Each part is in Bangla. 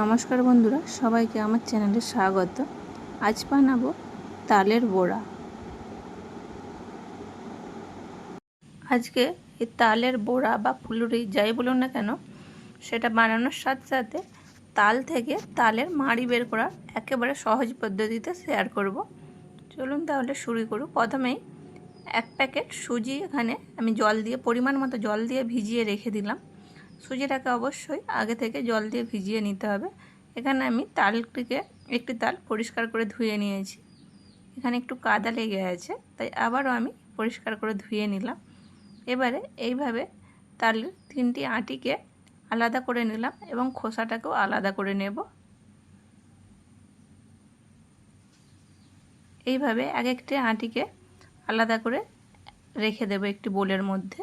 নমস্কার বন্ধুরা, সবাইকে আমার চ্যানেলে স্বাগত। আজ বানাবো তালের বড়া। আজকে এই তালের বড়া বা ফুলুরি যাই বলুন না কেন, সেটা বানানোর সাথে সাথে তাল থেকে তালের মাড়ি বের করা একেবারে সহজ পদ্ধতিতে শেয়ার করব। চলুন তাহলে শুরু করুন প্রথমেই এক প্যাকেট সুজি এখানে আমি জল দিয়ে, পরিমাণ মতো জল দিয়ে ভিজিয়ে রেখে দিলাম। সুজিটাকে অবশ্যই আগে থেকে জল দিয়ে ভিজিয়ে নিতে হবে। এখানে আমি তালটিকে একটি তাল পরিষ্কার করে ধুয়ে নিয়েছি। এখানে একটু কাদা লেগে আছে, তাই আবারও আমি পরিষ্কার করে ধুয়ে নিলাম। এবারে এইভাবে তালের তিনটি আটিকে আলাদা করে নিলাম এবং খোসাটাকেও আলাদা করে নেব। এইভাবে এক একটি আটিকে আলাদা করে রেখে দেবো একটি বোলের মধ্যে।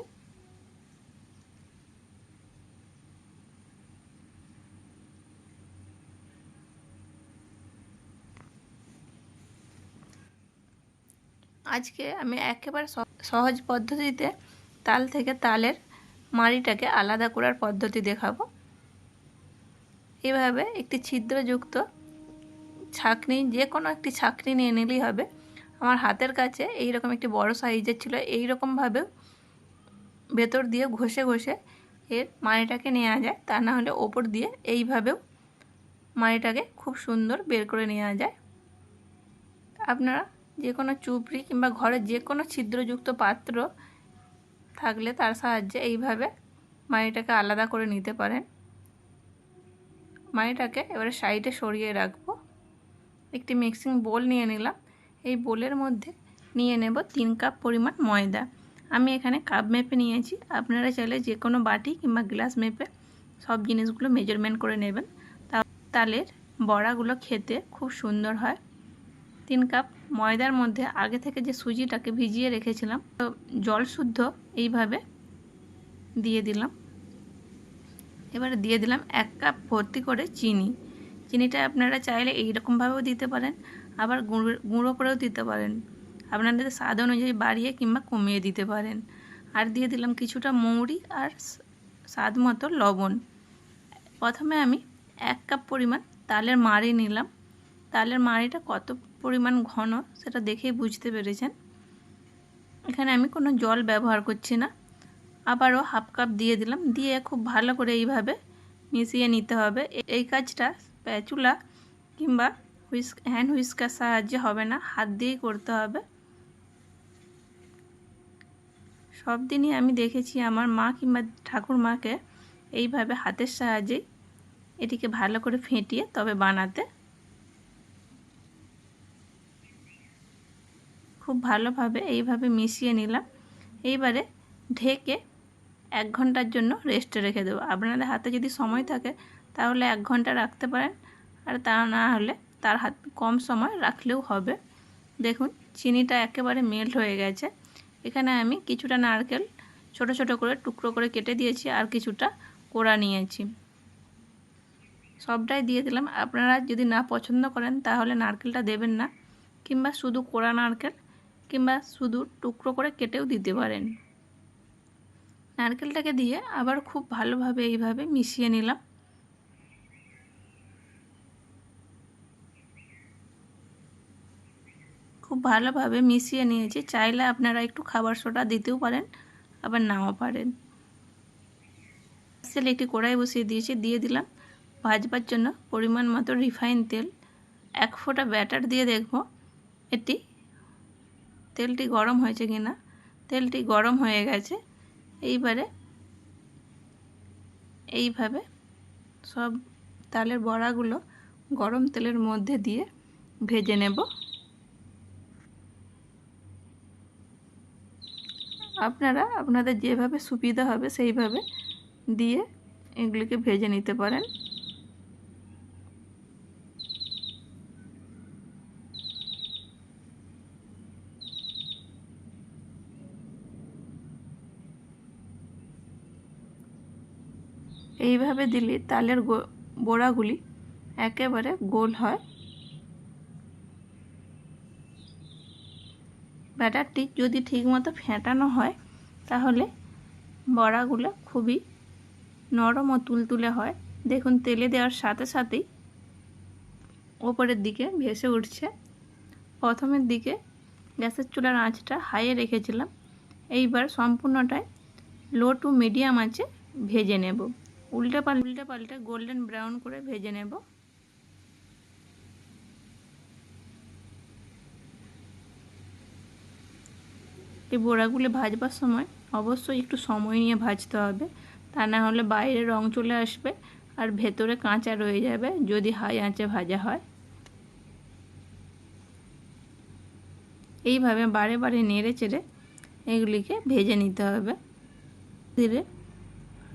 আজকে আমি একেবারে সহজ পদ্ধতিতে তাল থেকে তালের মাড়িটাকে আলাদা করার পদ্ধতি দেখাবো। এভাবে একটি ছিদ্রযুক্ত ছাকনি যে কোনো একটি ছাকনি নিয়ে নিলেই হবে। আমার হাতের কাছে এই রকম একটি বড় সাইজের ছিল এই রকমভাবেও ভেতর দিয়ে ঘষে ঘষে এর মাড়িটাকে নেওয়া যায়। তা না হলে ওপর দিয়ে এইভাবেও মাড়িটাকে খুব সুন্দর বের করে নেওয়া যায়। আপনারা যে কোনো চুপড়ি কিংবা ঘরে যে কোনো ছিদ্রযুক্ত পাত্র থাকলে তার সাহায্যে এইভাবে মাড়িটাকে আলাদা করে নিতে পারেন। মাড়িটাকে এবারে সাইডে সরিয়ে রাখব। একটি মিক্সিং বোল নিয়ে নিলাম। এই বোলের মধ্যে নিয়ে নেব তিন কাপ পরিমাণ ময়দা। আমি এখানে কাপ মেপে নিয়েছি। আপনারা চাইলে যে কোনো বাটি কিংবা গ্লাস মেপে সব জিনিসগুলো মেজারমেন্ট করে নেবেন। তালের বড়াগুলো খেতে খুব সুন্দর হয়। তিন কাপ ময়দার মধ্যে আগে থেকে যে সুজিটাকে ভিজিয়ে রেখেছিলাম, তো জল শুদ্ধ এইভাবে দিয়ে দিলাম। এবারে দিয়ে দিলাম এক কাপ ভর্তি করে চিনি। চিনিটা আপনারা চাইলে এইরকমভাবেও দিতে পারেন, আবার গুঁড়ো গুঁড়ো করেও দিতে পারেন। আপনাদের স্বাদ অনুযায়ী বাড়িয়ে কিংবা কমিয়ে দিতে পারেন। আর দিয়ে দিলাম কিছুটা মৌরি আর স্বাদ মতো লবণ। প্রথমে আমি এক কাপ পরিমাণ তালের মাড়ি নিলাম। তালের মাড়িটা কত পরিমাণ ঘন, সেটা দেখেই বুঝতে পেরেছেন। এখানে আমি কোনো জল ব্যবহার করছি না। আবারও হাফ কাপ দিয়ে দিলাম। দিয়ে খুব ভালো করে এইভাবে মিশিয়ে নিতে হবে। এই কাজটা প্যাচুলা কিংবা হুইস্ক হ্যান্ড হুইস্কার সাহায্যে হবে না। হাত দিয়েই করতে হবে। সব দিনই আমি দেখেছি আমার মা কিংবা ঠাকুর মাকে এইভাবে হাতের সাহায্যেই এটিকে ভালো করে ফেটিয়ে তবে বানাতে খুব ভালোভাবে এইভাবে মিশিয়ে নিলাম। এইবারে ঢেকে এক ঘণ্টার জন্য রেস্টে রেখে দেবো। আপনাদের হাতে যদি সময় থাকে, তাহলে এক ঘণ্টা রাখতে পারেন। আর তা না হলে তার হাত কম সময় রাখলেও হবে। দেখুন, চিনিটা একেবারে মেল্ট হয়ে গেছে। এখানে আমি কিছুটা নারকেল ছোট ছোট করে টুকরো করে কেটে দিয়েছি আর কিছুটা কোড়া নিয়েছি। সবটাই দিয়ে দিলাম। আপনারা যদি না পছন্দ করেন, তাহলে নারকেলটা দেবেন না। কিংবা শুধু কোড়া নারকেল কিংবা শুধু টুকরো করে কেটেও দিতে পারেন। নারকেলটাকে দিয়ে আবার খুব ভালোভাবে এইভাবে মিশিয়ে নিলাম। খুব ভালোভাবে মিশিয়ে নিয়েছি। চাইলে আপনারা একটু খাবার সোডা দিতেও পারেন, আবার নাও পারেন। সেল একটি কড়াই বসিয়ে দিয়েছি, দিয়ে দিলাম ভাজবার জন্য পরিমাণ মতো রিফাইন তেল। এক ফোঁটা ব্যাটার দিয়ে দেখব, এটি তেলটি গরম হয়েছে কি না? তেলটি গরম হয়ে গেছে। এইবারে এইভাবে সব তালের বড়াগুলো গরম তেলের মধ্যে দিয়ে ভেজে নেব। আপনারা, আপনাদের যেভাবে সুবিধা হবে সেইভাবে দিয়ে এগুলিকে ভেজে নিতে পারেন। এইভাবে দিলে তালের বোড়াগুলি একেবারে গোল হয়। ব্যাটারটি যদি ঠিকমতো ফেটানো হয়, তাহলে বড়াগুলো খুবই নরম ও তুলতুলে হয়। দেখুন, তেলে দেওয়ার সাথে সাথেই ওপরের দিকে ভেসে উঠছে। প্রথমের দিকে গ্যাসের চুলার আঁচটা হাইয়ে রেখেছিলাম। এইবার সম্পূর্ণটাই লো টু মিডিয়াম আঁচে ভেজে নেব। উল্টে পাল্টে উল্টে পাল্টে গোল্ডেন ব্রাউন করে ভেজে নেব। এই বড়াগুলি ভাজবার সময় অবশ্যই একটু সময় নিয়ে ভাজতে হবে, তা না হলে বাইরে রং চলে আসবে আর ভেতরে কাঁচা রয়ে যাবে যদি হাই আঁচে ভাজা হয়। এইভাবে বারে বারে নেড়ে চেড়ে এগুলিকে ভেজে নিতে হবে। ধীরে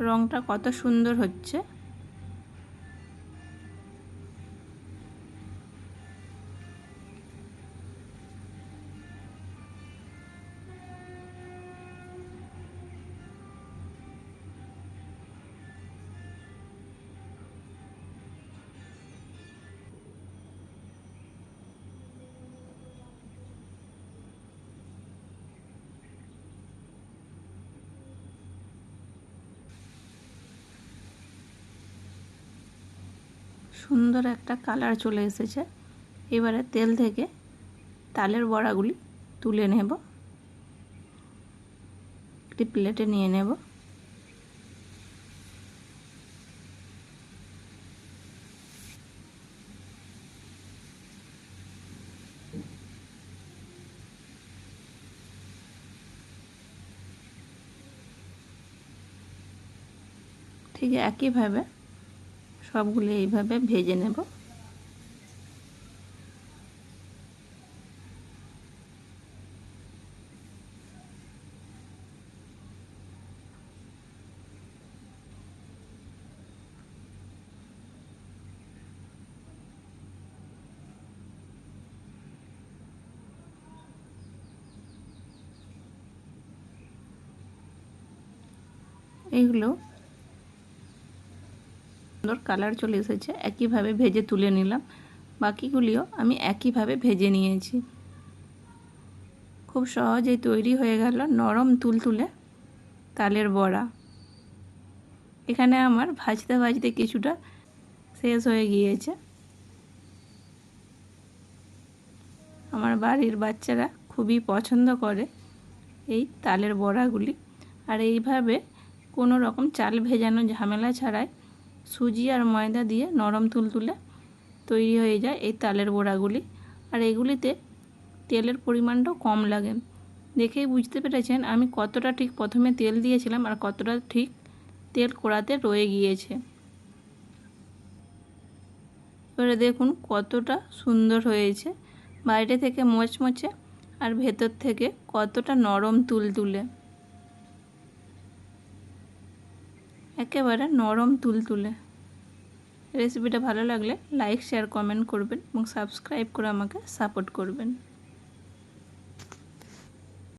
রংটা কত সুন্দর হচ্ছে। সুন্দর একটা কালার চলে এসেছে। এবারে তেল থেকে তালের বড়াগুলি তুলে নেব। একটি প্লেটে নিয়ে নেব। ঠিক একইভাবে সবগুলো এইভাবে ভেজে নেব। এইগুলো সুন্দর কালার চলে এসেছে। একইভাবে ভেজে তুলে নিলাম। বাকিগুলিও আমি একইভাবে ভেজে নিয়েছি। খুব সহজেই তৈরি হয়ে গেল নরম তুলতুলে তালের বড়া। এখানে আমার ভাজতে ভাজতে কিছুটা শেষ হয়ে গিয়েছে। আমার বাড়ির বাচ্চারা খুবই পছন্দ করে এই তালের বড়াগুলি। আর এইভাবে কোনো রকম চাল ভেজানো ঝামেলা ছাড়াই সুজি আর ময়দা দিয়ে নরম তুলতুলে তৈরি হয়ে যায় এই তালের বড়াগুলি। আর এগুলিতে তেলের পরিমাণটাও কম লাগে। দেখেই বুঝতে পেরেছেন আমি কতটা ঠিক প্রথমে তেল দিয়েছিলাম আর কতটা ঠিক তেল কড়াতে রয়ে গিয়েছে। এবারে দেখুন কতটা সুন্দর হয়েছে। বাইরে থেকে মোচমোচে আর ভেতর থেকে কতটা নরম তুলতুলে। একেবারে নরম তুলতুলে। রেসিপিটা ভালো লাগলে লাইক শেয়ার কমেন্ট করবেন এবং সাবস্ক্রাইব করে আমাকে সাপোর্ট করবেন।